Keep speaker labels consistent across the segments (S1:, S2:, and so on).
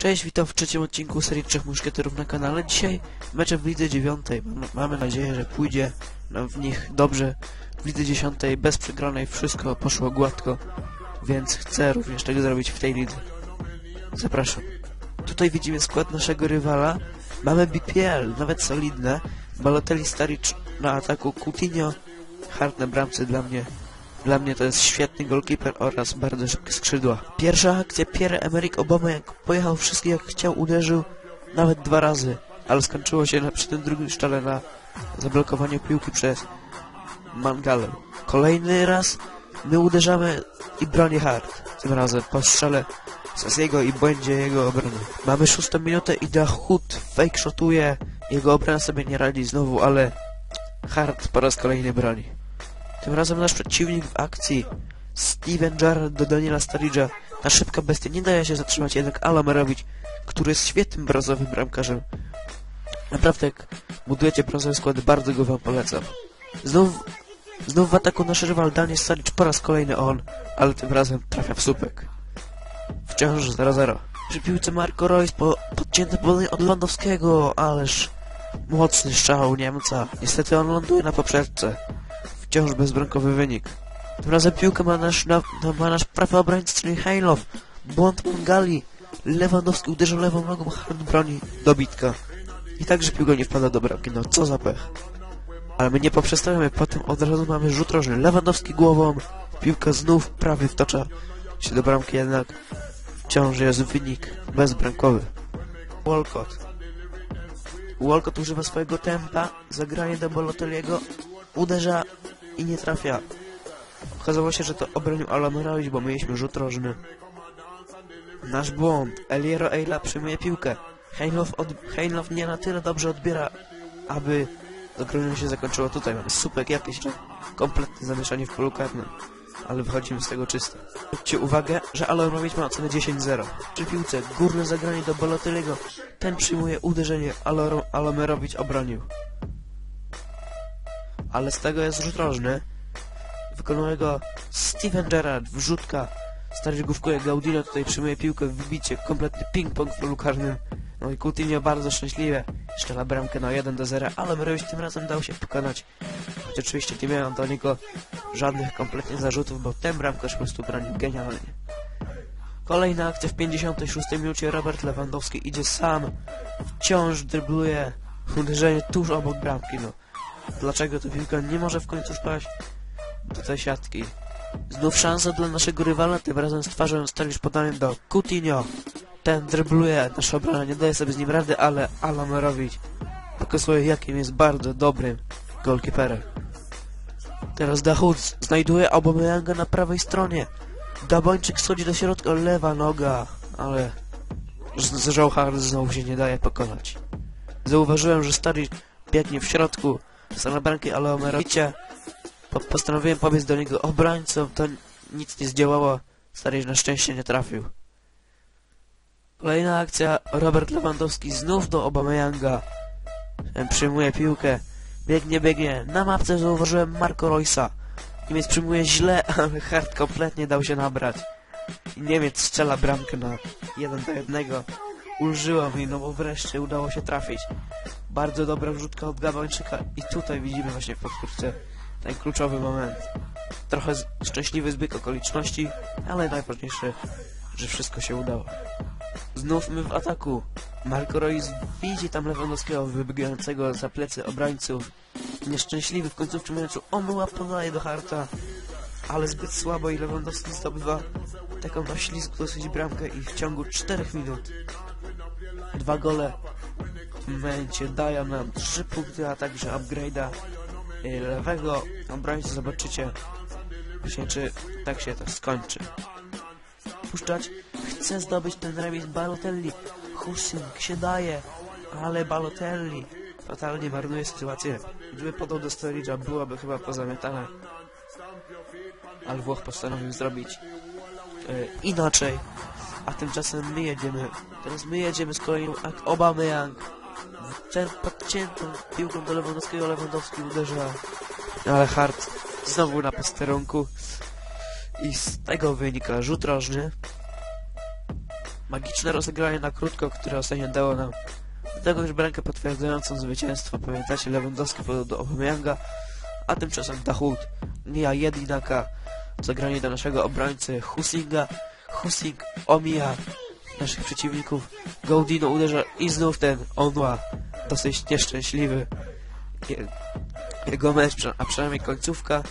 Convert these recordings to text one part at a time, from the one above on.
S1: Cześć, witam w trzecim odcinku serii Trzech Muszkieterów na kanale. Dzisiaj mecze w lidze dziewiątej. Mam- Mamy nadzieję, że pójdzie nam w nich dobrze. W lidze dziesiątej bez przegranej wszystko poszło gładko, więc chcę również tego zrobić w tej lidze. Zapraszam. Tutaj widzimy skład naszego rywala. Mamy BPL, nawet solidne. Balotelli, Staric na ataku, Coutinho, Hart na bramce dla mnie. Dla mnie to jest świetny goalkeeper oraz bardzo szybkie skrzydła. Pierwsza akcja, Pierre-Emerick Aubameyang pojechał wszystkich jak chciał, uderzył nawet dwa razy, ale skończyło się na, przy tym drugim szczale na zablokowaniu piłki przez Mangalę. Kolejny raz my uderzamy i broni Hart. Tym razem po strzale Sasiego i błędzie jego obrony. Mamy szóstą minutę i Dahut fake shotuje. Jego obrona sobie nie radzi znowu, ale Hart po raz kolejny broni. Tym razem nasz przeciwnik w akcji. Steven Gerrard do Daniela Sturridge'a. Ta szybka bestia nie daje się zatrzymać jednak Alama robić, który jest świetnym brązowym bramkarzem. Naprawdę, jak budujecie brązowy skład, bardzo go wam polecam. Znów, znów w ataku nasz rywal Daniel Sturridge po raz kolejny on, ale tym razem trafia w słupek. Wciąż 0-0. Przy piłce Marco Reus po podcięte podanie od Lewandowskiego, ależ mocny strzał Niemca. Niestety on ląduje na poprzeczce wciąż bezbramkowy wynik. Tym razem piłkę ma nasz, na, ma nasz prawy obrońca, czyli Hejlow. Błąd Mangali. Lewandowski uderzył lewą nogą, Hart broni dobitka. I także piłka nie wpada do bramki, no co za pech. Ale my nie poprzestawiamy, potem od razu mamy rzut rożny. Lewandowski głową, piłka znów prawie wtocza się do bramki, jednak wciąż jest wynik bezbramkowy. Walcott. Walcott używa swojego tempa, zagranie do Balotelliego, uderza i nie trafia. Okazało się, że to obronił Alamerowicz, bo mieliśmy rzut rożny. Nasz błąd. Eliero Eila przyjmuje piłkę. Heinlof, od... Heinlof nie na tyle dobrze odbiera, aby zagrożenie się zakończyło tutaj. Mamy supek jakieś, kompletne zamieszanie w polu karnym. Ale wychodzimy z tego czysto. Zwróćcie uwagę, że Alamerowicz ma ocenę 10-0. Przy piłce górne zagranie do Balotelliego. Ten przyjmuje uderzenie, ale Alamerowicz obronił ale z tego jest rzut rożny. Wykonuje go Steven Gerrard, wrzutka. Stary główkuje Gaudino, tutaj przyjmuje piłkę wybicie, kompletny ping-pong w polu karnym. No i Coutinho bardzo szczęśliwie strzela bramkę na 1 do 0, ale Mrewicz tym razem dał się pokonać. Choć oczywiście nie miałem do niego żadnych kompletnie zarzutów, bo ten bramkarz po prostu bronił genialnie. Kolejna akcja w 56 minucie, Robert Lewandowski idzie sam, wciąż drybluje uderzenie tuż obok bramki, no. Dlaczego ta piłka nie może w końcu wpaść do tej siatki? Znów szansa dla naszego rywala, tym razem z twarzą stalisz podaniem do Coutinho. Ten drybluje, nasza obrona nie daje sobie z nim rady, ale Alan Rowicz pokazuje jakim jest bardzo dobrym golkiperem. Teraz Dahut znajduje Aubameyanga na prawej stronie. Dabończyk schodzi do środka, lewa noga, ale z Hart znowu się nie daje pokonać. Zauważyłem, że stary biegnie w środku, stronę bramki, ale Omerowicie po postanowiłem pobiec do niego obrońcą, to nic nie zdziałało. Stary na szczęście nie trafił. Kolejna akcja, Robert Lewandowski znów do Obameyanga. Przyjmuje piłkę, biegnie, biegnie. Na mapce zauważyłem Marco Roysa. Niemiec przyjmuje źle, ale Hart kompletnie dał się nabrać. I Niemiec strzela bramkę na 1 do 1. Ulżyło mi, no bo wreszcie udało się trafić. Bardzo dobra wrzutka od Gabończyka i tutaj widzimy właśnie w powtórce ten kluczowy moment. Trochę szczęśliwy zbieg okoliczności, ale najważniejsze, że wszystko się udało. Znów my w ataku. Marco Reus widzi tam Lewandowskiego wybiegającego za plecy obrońców. Nieszczęśliwy w końcówce meczu omyła podaje do Harta, ale zbyt słabo i Lewandowski zdobywa taką na ślizgu dosyć bramkę i w ciągu 4 minut dwa gole momencie dają nam 3 punkty, a także upgrade'a y, lewego obrońcy. Zobaczycie właśnie, czy tak się to skończy. Puszczać. Chce zdobyć ten remis Balotelli. Husing się daje, ale Balotelli totalnie marnuje sytuację. Gdyby podał do Sturridge'a, byłoby chyba pozamiatane. Ale Włoch postanowił zrobić y, inaczej. A tymczasem my jedziemy. Teraz my jedziemy z kolejną ak Aubameyang. Podciętą piłką do Lewandowskiego Lewandowski uderza. Ale Hart znowu na posterunku. I z tego wynika rzut rożny. Magiczne rozegranie na krótko, które ostatnio dało nam tego już bramkę potwierdzającą zwycięstwo. Pamiętacie, Lewandowski podał do Aubameyanga, a tymczasem Dachut mija Jedinaka. Zagranie do naszego obrońcy Husinga. Husing omija naszych przeciwników. Gaudino uderza i znów ten Onwa, dosyć nieszczęśliwy. Je- Jego mecz, a przynajmniej końcówka.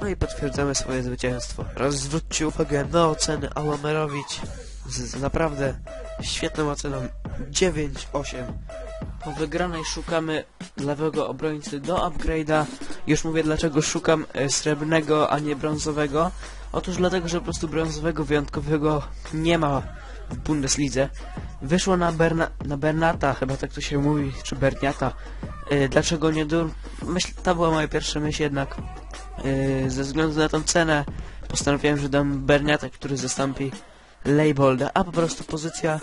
S1: No i potwierdzamy swoje zwycięstwo. Raz zwróćcie uwagę na oceny Ałamerowicz. Z, z naprawdę świetną oceną 9-8. Po wygranej szukamy lewego obrońcy do upgrade'a. Już mówię dlaczego szukam e, srebrnego, a nie brązowego. Otóż dlatego, że po prostu brązowego wyjątkowego nie ma w Bundeslidze. Wyszło na, Berna na Bernata, chyba tak to się mówi, czy Berniata. E, dlaczego nie dur? Myśl, to była moja pierwsza myśl jednak. E, ze względu na tą cenę postanowiłem, że dam Berniata, który zastąpi Leibolda, a po prostu pozycja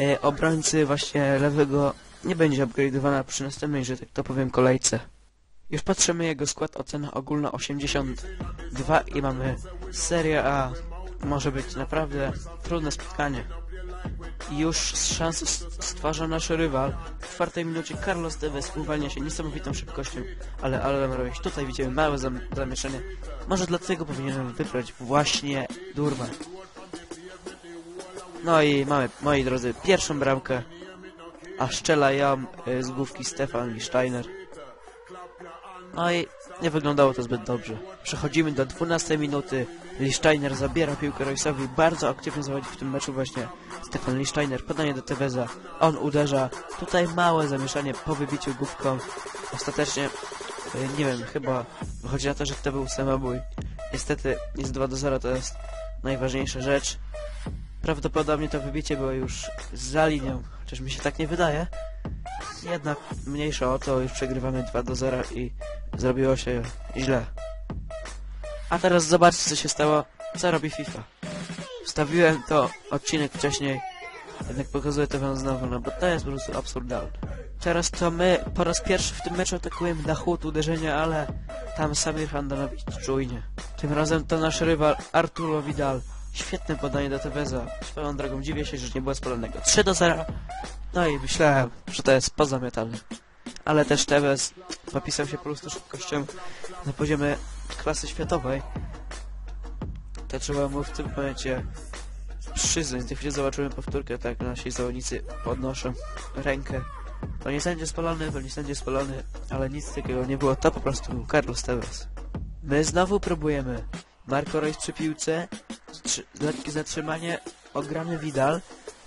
S1: e, obrońcy właśnie lewego nie będzie upgrade'owana przy następnej, że tak to powiem, kolejce. Już patrzymy jego skład, ocena ogólna 82 i mamy Serie A. Może być naprawdę trudne spotkanie. Już z szansą s- stwarza nasz rywal. W czwartej minucie Carlos Tevez uwalnia się niesamowitą szybkością, ale Alan Royce tutaj widzimy małe zam zamieszanie. Może dlatego powinienem wybrać właśnie Durban. No i mamy, moi drodzy, pierwszą bramkę, a szczela ją y, z główki Stefan Steiner. No i nie wyglądało to zbyt dobrze. Przechodzimy do 12 minuty. Lisztajner zabiera piłkę Royce'owi. Bardzo aktywnie zawodzi w tym meczu właśnie Stefan Lisztajner. Podanie do Teveza. On uderza. Tutaj małe zamieszanie po wybiciu główką. Ostatecznie, y, nie wiem, chyba wychodzi na to, że to był samobój. Niestety jest 2 do 0, to jest najważniejsza rzecz. Prawdopodobnie to wybicie było już za linią, chociaż mi się tak nie wydaje. Jednak mniejsza o to, już przegrywamy 2 do 0 i zrobiło się źle. A teraz zobaczcie co się stało, co robi FIFA. Wstawiłem to odcinek wcześniej, jednak pokazuję to wam znowu, no bo to jest po prostu absurdalne. Teraz to my po raz pierwszy w tym meczu atakujemy na chłód uderzenia, ale tam Samir Handanowic czujnie. Tym razem to nasz rywal Arturo Vidal. Świetne podanie do Teveza. Swoją drogą dziwię się, że nie było spalonego. 3 do 0. No i myślałem, że to jest pozamiatane. Ale też Tevez popisał się po prostu szybkością na poziomie klasy światowej. To trzeba mu w tym momencie przyznać. Gdy zobaczyłem powtórkę, tak nasi zawodnicy podnoszą rękę. To nie sędzia spalony, to nie sędzia spalony, ale nic takiego nie było. To po prostu był Carlos Tevez. My znowu próbujemy. Marco Reus przy piłce, lekkie zatrzymanie, ograny Vidal.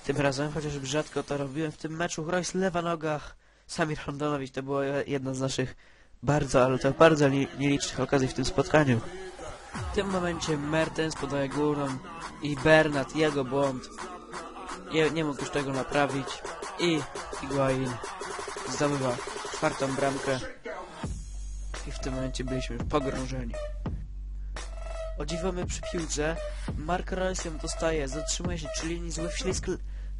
S1: Tym razem, chociaż rzadko to robiłem w tym meczu, Reus lewa noga, Samir Handonowicz, to była jedna z naszych bardzo, ale to bardzo li- nielicznych okazji w tym spotkaniu. W tym momencie Mertens podaje górą i Bernat, jego błąd. Nie, nie mógł już tego naprawić i Higuain zdobywa czwartą bramkę i w tym momencie byliśmy pogrążeni. O dziwo my przy piłce, Mark Reus ją dostaje, zatrzymuje się przy linii zły wślizg,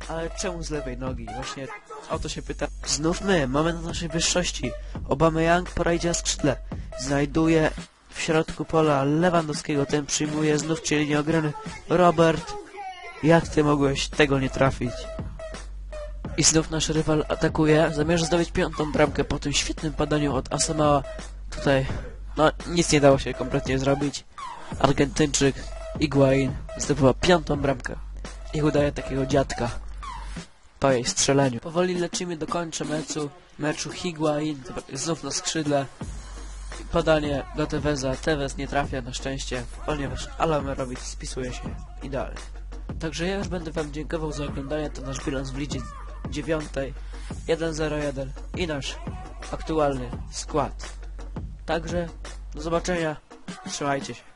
S1: ale czemu z lewej nogi? Właśnie o to się pyta. Znów my, moment naszej wyższości. Obama Young pora idzie na skrzydle. Znajduje w środku pola Lewandowskiego, ten przyjmuje znów przy linii ograny. Robert, jak ty mogłeś tego nie trafić? I znów nasz rywal atakuje, zamierza zdobyć piątą bramkę po tym świetnym padaniu od Asamała. Tutaj, no, nic nie dało się kompletnie zrobić. Argentyńczyk Iguain zdobyła piątą bramkę i udaje takiego dziadka po jej strzeleniu. Powoli lecimy do końca meczu, meczu Higuain znów na skrzydle. Podanie do Teveza. Tevez nie trafia na szczęście, ponieważ Alamerowicz spisuje się idealnie. Także ja już będę wam dziękował za oglądanie, to nasz bilans w lidzie dziewiątej 1-0-1 i nasz aktualny skład. Także do zobaczenia, trzymajcie się.